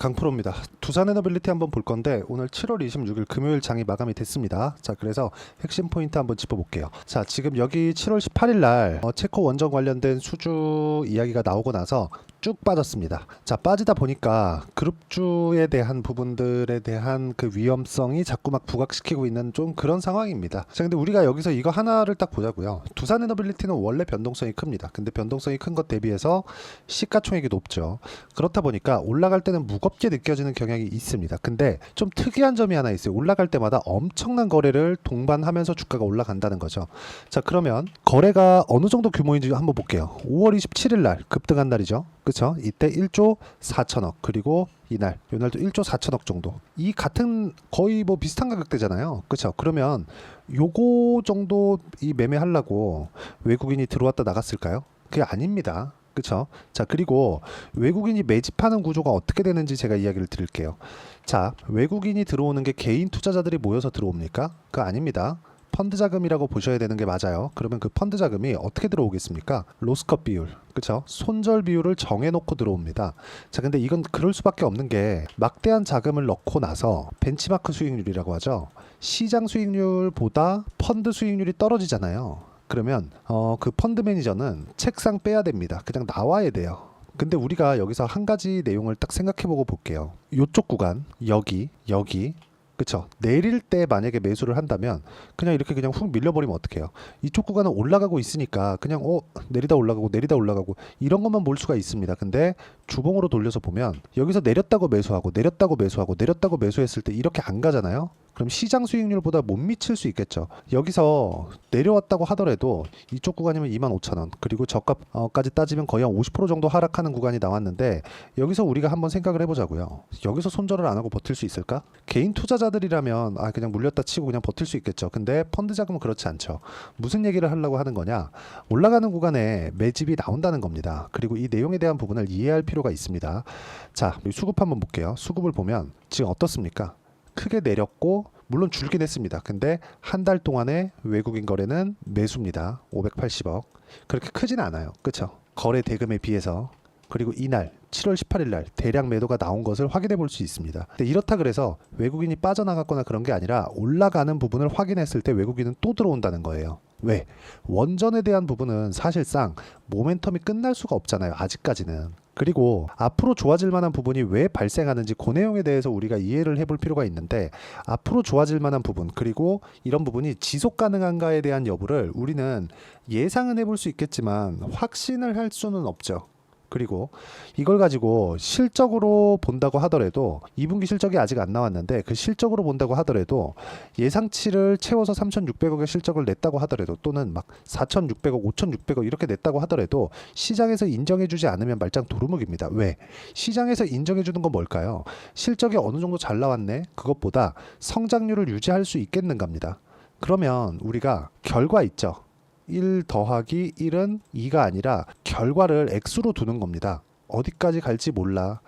강프로입니다. 두산 에너빌리티 한번 볼 건데 오늘 7월 26일 금요일 장이 마감이 됐습니다. 자 그래서 핵심 포인트 한번 짚어볼게요. 자 지금 여기 7월 18일 날 어, 체코 원정 관련된 수주 이야기가 나오고 나서 쭉 빠졌습니다. 자 빠지다 보니까 그룹주에 대한 부분들에 대한 그 위험성이 자꾸 막 부각시키고 있는 좀 그런 상황입니다. 자 근데 우리가 여기서 이거 하나를 딱 보자고요. 두산 에너빌리티는 원래 변동성이 큽니다. 근데 변동성이 큰 것 대비해서 시가총액이 높죠. 그렇다 보니까 올라갈 때는 무겁게 느껴지는 경향이 있습니다. 근데 좀 특이한 점이 하나 있어요. 올라갈 때마다 엄청난 거래를 동반하면서 주가가 올라간다는 거죠. 자, 그러면 거래가 어느 정도 규모인지 한번 볼게요. 5월 27일 날 급등한 날이죠. 그렇죠? 이때 1조 4천억 그리고 이날 이날도 1조 4천억 정도. 이 같은 거의 뭐 비슷한 가격대잖아요. 그렇죠? 그러면 요거 정도 이 매매하려고 외국인이 들어왔다 나갔을까요? 그게 아닙니다. 그렇죠? 자, 그리고 외국인이 매집하는 구조가 어떻게 되는지 제가 이야기를 드릴게요. 자, 외국인이 들어오는 게 개인 투자자들이 모여서 들어옵니까? 그거 아닙니다. 펀드 자금이라고 보셔야 되는 게 맞아요. 그러면 그 펀드 자금이 어떻게 들어오겠습니까? 로스컵 비율, 그렇죠? 손절 비율을 정해놓고 들어옵니다. 자, 근데 이건 그럴 수밖에 없는 게 막대한 자금을 넣고 나서 벤치마크 수익률이라고 하죠. 시장 수익률보다 펀드 수익률이 떨어지잖아요. 그러면 어, 그 펀드 매니저는 책상 빼야 됩니다. 그냥 나와야 돼요. 근데 우리가 여기서 한 가지 내용을 딱 생각해 보고 볼게요. 이쪽 구간 여기 여기 그쵸. 내릴 때 만약에 매수를 한다면 그냥 이렇게 그냥 훅 밀려버리면 어떡해요? 이쪽 구간은 올라가고 있으니까 그냥 어 내리다 올라가고 내리다 올라가고 이런 것만 볼 수가 있습니다. 근데 주봉으로 돌려서 보면 여기서 내렸다고 매수하고 내렸다고 매수하고 내렸다고 매수했을 때 이렇게 안 가잖아요 그럼 시장 수익률보다 못 미칠 수 있겠죠. 여기서 내려왔다고 하더라도 이쪽 구간이면 25,000원 그리고 저가까지 따지면 거의 한 50% 정도 하락하는 구간이 나왔는데 여기서 우리가 한번 생각을 해보자고요. 여기서 손절을 안 하고 버틸 수 있을까? 개인 투자자들이라면 아 그냥 물렸다 치고 그냥 버틸 수 있겠죠. 근데 펀드 자금은 그렇지 않죠. 무슨 얘기를 하려고 하는 거냐? 올라가는 구간에 매집이 나온다는 겁니다. 그리고 이 내용에 대한 부분을 이해할 필요가 있습니다. 자, 이 수급 한번 볼게요. 수급을 보면 지금 어떻습니까? 크게 내렸고 물론 줄긴 했습니다. 근데 한 달 동안의 외국인 거래는 매수입니다. 580억. 그렇게 크진 않아요. 그렇죠? 거래 대금에 비해서 그리고 이날 7월 18일 날 대량 매도가 나온 것을 확인해 볼 수 있습니다. 근데 이렇다 그래서 외국인이 빠져나갔거나 그런 게 아니라 올라가는 부분을 확인했을 때 외국인은 또 들어온다는 거예요. 왜? 원전에 대한 부분은 사실상 모멘텀이 끝날 수가 없잖아요. 아직까지는. 그리고 앞으로 좋아질 만한 부분이 왜 발생하는지 그 내용에 대해서 우리가 이해를 해볼 필요가 있는데 앞으로 좋아질 만한 부분 그리고 이런 부분이 지속 가능한가에 대한 여부를 우리는 예상은 해볼 수 있겠지만 확신을 할 수는 없죠. 그리고 이걸 가지고 실적으로 본다고 하더라도 2분기 실적이 아직 안 나왔는데 그 실적으로 본다고 하더라도 예상치를 채워서 3,600억의 실적을 냈다고 하더라도 또는 막 4,600억, 5,600억 이렇게 냈다고 하더라도 시장에서 인정해주지 않으면 말짱 도루묵입니다. 왜? 시장에서 인정해주는 건 뭘까요? 실적이 어느 정도 잘 나왔네. 그것보다 성장률을 유지할 수 있겠는가입니다. 그러면 우리가 결과 있죠. 1 더하기 1은 2가 아니라 결과를 액수로 두는 겁니다. 어디까지 갈지 몰라.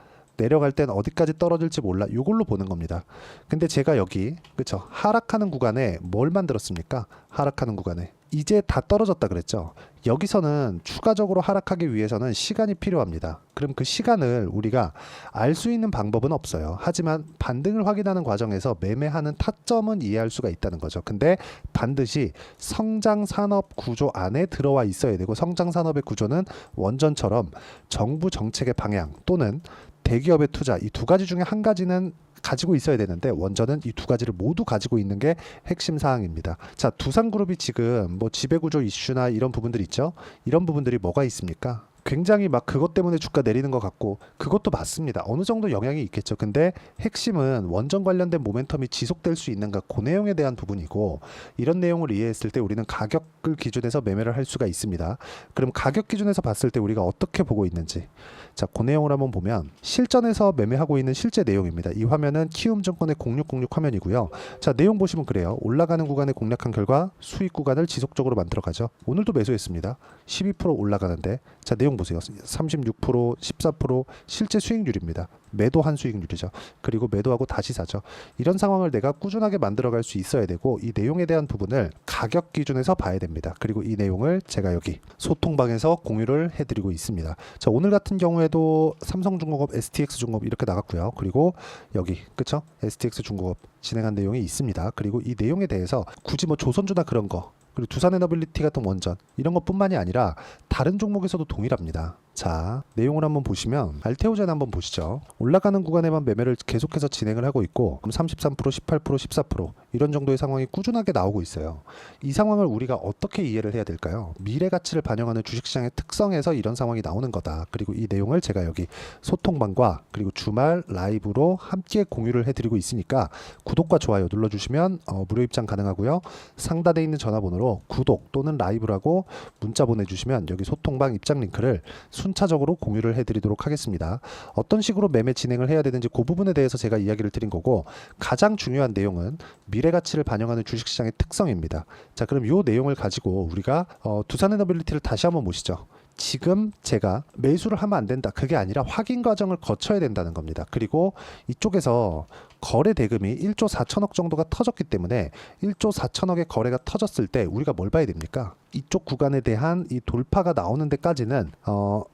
내려갈 땐 어디까지 떨어질지 몰라. 이걸로 보는 겁니다. 근데 제가 여기 그쵸 하락하는 구간에 뭘 만들었습니까? 하락하는 구간에 이제 다 떨어졌다 그랬죠. 여기서는 추가적으로 하락하기 위해서는 시간이 필요합니다. 그럼 그 시간을 우리가 알 수 있는 방법은 없어요. 하지만 반등을 확인하는 과정에서 매매하는 타점은 이해할 수가 있다는 거죠. 근데 반드시 성장 산업 구조 안에 들어와 있어야 되고 성장 산업의 구조는 원전처럼 정부 정책의 방향 또는 대기업의 투자 이 두 가지 중에 한 가지는 가지고 있어야 되는데 원전은 이 두 가지를 모두 가지고 있는 게 핵심 사항입니다. 자, 두산그룹이 지금 뭐 지배구조 이슈나 이런 부분들 있죠. 이런 부분들이 뭐가 있습니까? 굉장히 막 그것 때문에 주가 내리는 것 같고 그것도 맞습니다. 어느 정도 영향이 있겠죠. 근데 핵심은 원전 관련된 모멘텀이 지속될 수 있는가 그 내용에 대한 부분이고 이런 내용을 이해했을 때 우리는 가격을 기준해서 매매를 할 수가 있습니다. 그럼 가격 기준에서 봤을 때 우리가 어떻게 보고 있는지 자, 그 내용을 한번 보면 실전에서 매매하고 있는 실제 내용입니다. 이 화면은 키움증권의 0606 화면이고요. 자, 내용 보시면 그래요. 올라가는 구간에 공략한 결과 수익 구간을 지속적으로 만들어 가죠. 오늘도 매수했습니다. 12% 올라가는데 자, 내용 보세요. 36%, 14% 실제 수익률입니다. 매도 한 수익률이죠. 그리고 매도하고 다시 사죠. 이런 상황을 내가 꾸준하게 만들어갈 수 있어야 되고 이 내용에 대한 부분을 가격 기준에서 봐야 됩니다. 그리고 이 내용을 제가 여기 소통방에서 공유를 해드리고 있습니다. 자 오늘 같은 경우에도 삼성중공업, STX중공업 이렇게 나갔고요. 그리고 여기 그쵸? STX중공업 진행한 내용이 있습니다. 그리고 이 내용에 대해서 굳이 뭐 조선주나 그런 거 그리고 두산에너빌리티 같은 원전 이런 것뿐만이 아니라 다른 종목에서도 동일합니다. 자 내용을 한번 보시면 알테오젠 한번 보시죠. 올라가는 구간에만 매매를 계속해서 진행을 하고 있고 33%, 18%, 14% 이런 정도의 상황이 꾸준하게 나오고 있어요. 이 상황을 우리가 어떻게 이해를 해야 될까요? 미래 가치를 반영하는 주식시장의 특성에서 이런 상황이 나오는 거다. 그리고 이 내용을 제가 여기 소통방과 그리고 주말 라이브로 함께 공유를 해드리고 있으니까 구독과 좋아요 눌러주시면 어, 무료 입장 가능하고요. 상단에 있는 전화번호로 구독 또는 라이브라고 문자 보내주시면 여기 소통방 입장 링크를 순차적으로 공유를 해드리도록 하겠습니다. 어떤 식으로 매매 진행을 해야 되는지 그 부분에 대해서 제가 이야기를 드린 거고 가장 중요한 내용은 미래 가치를 반영하는 주식시장의 특성입니다. 자 그럼 이 내용을 가지고 우리가 어, 두산 에너빌리티를 다시 한번 보시죠. 지금 제가 매수를 하면 안 된다. 그게 아니라 확인 과정을 거쳐야 된다는 겁니다. 그리고 이쪽에서 거래 대금이 1조 4천억 정도가 터졌기 때문에 1조 4천억의 거래가 터졌을 때 우리가 뭘 봐야 됩니까? 이쪽 구간에 대한 이 돌파가 나오는 데까지는 어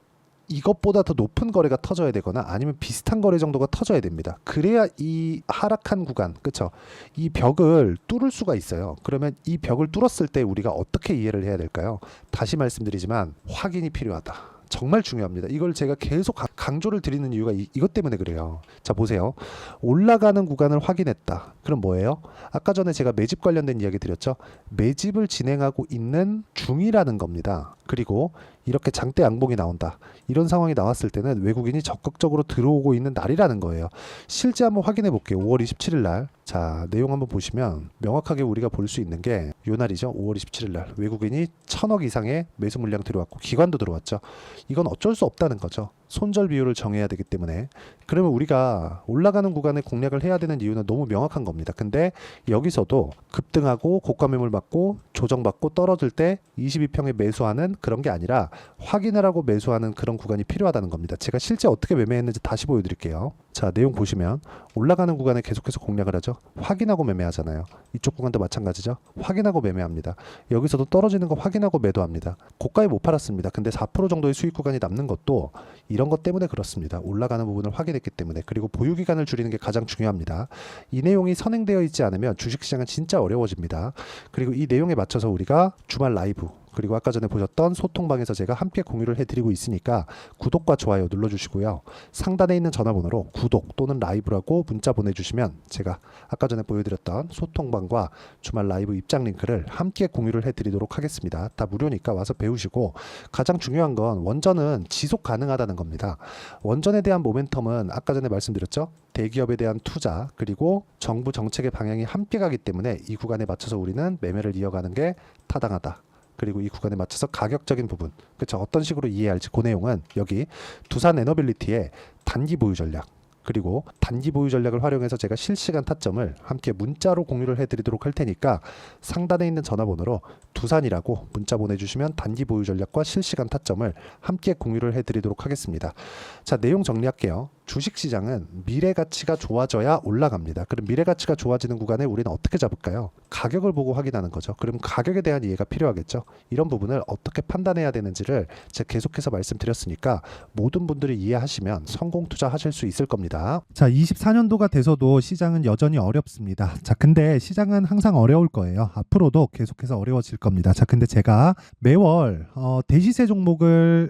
이것보다 더 높은 거래가 터져야 되거나 아니면 비슷한 거래 정도가 터져야 됩니다. 그래야 이 하락한 구간, 그쵸? 이 벽을 뚫을 수가 있어요. 그러면 이 벽을 뚫었을 때 우리가 어떻게 이해를 해야 될까요? 다시 말씀드리지만 확인이 필요하다. 정말 중요합니다. 이걸 제가 계속 가- 강조를 드리는 이유가 이, 이것 때문에 그래요. 자, 보세요. 올라가는 구간을 확인했다. 그럼 뭐예요? 아까 전에 제가 매집 관련된 이야기 드렸죠. 매집을 진행하고 있는 중이라는 겁니다. 그리고 이렇게 장대 양봉이 나온다. 이런 상황이 나왔을 때는 외국인이 적극적으로 들어오고 있는 날이라는 거예요. 실제 한번 확인해 볼게요. 5월 27일 날. 자, 내용 한번 보시면 명확하게 우리가 볼 수 있는 게 요 날이죠. 5월 27일 날. 외국인이 천억 이상의 매수 물량 들어왔고 기관도 들어왔죠. 이건 어쩔 수 없다는 거죠. 손절 비율을 정해야 되기 때문에 그러면 우리가 올라가는 구간에 공략을 해야 되는 이유는 너무 명확한 겁니다. 근데 여기서도 급등하고 고가 매물 받고 조정받고 떨어질 때 22평에 매수하는 그런 게 아니라 확인을 하고 매수하는 그런 구간이 필요하다는 겁니다. 제가 실제 어떻게 매매했는지 다시 보여드릴게요. 자 내용 보시면 올라가는 구간에 계속해서 공략을 하죠. 확인하고 매매하잖아요. 이쪽 구간도 마찬가지죠. 확인하고 매매합니다. 여기서도 떨어지는 거 확인하고 매도합니다. 고가에 못 팔았습니다. 근데 4% 정도의 수익 구간이 남는 것도 이런 것 때문에 그렇습니다. 올라가는 부분을 확인했기 때문에 그리고 보유 기간을 줄이는 게 가장 중요합니다. 이 내용이 선행되어 있지 않으면 주식시장은 진짜 어려워집니다. 그리고 이 내용에 맞춰서 우리가 주말 라이브 그리고 아까 전에 보셨던 소통방에서 제가 함께 공유를 해드리고 있으니까 구독과 좋아요 눌러주시고요. 상단에 있는 전화번호로 구독 또는 라이브라고 문자 보내주시면 제가 아까 전에 보여드렸던 소통방과 주말 라이브 입장 링크를 함께 공유를 해드리도록 하겠습니다. 다 무료니까 와서 배우시고 가장 중요한 건 원전은 지속 가능하다는 겁니다. 원전에 대한 모멘텀은 아까 전에 말씀드렸죠. 대기업에 대한 투자 그리고 정부 정책의 방향이 함께 가기 때문에 이 구간에 맞춰서 우리는 매매를 이어가는 게 타당하다. 그리고 이 구간에 맞춰서 가격적인 부분, 그렇죠? 어떤 식으로 이해할지 그 내용은 여기 두산 에너빌리티의 단기 보유 전략 그리고 단기 보유 전략을 활용해서 제가 실시간 타점을 함께 문자로 공유를 해드리도록 할 테니까 상단에 있는 전화번호로 두산이라고 문자 보내주시면 단기 보유 전략과 실시간 타점을 함께 공유를 해드리도록 하겠습니다. 자 내용 정리할게요. 주식시장은 미래 가치가 좋아져야 올라갑니다. 그럼 미래 가치가 좋아지는 구간에 우리는 어떻게 잡을까요? 가격을 보고 확인하는 거죠. 그럼 가격에 대한 이해가 필요하겠죠. 이런 부분을 어떻게 판단해야 되는지를 제가 계속해서 말씀드렸으니까 모든 분들이 이해하시면 성공 투자하실 수 있을 겁니다. 자, 24년도가 돼서도 시장은 여전히 어렵습니다. 자, 근데 시장은 항상 어려울 거예요. 앞으로도 계속해서 어려워질 겁니다. 자, 근데 제가 매월 어, 대시세 종목을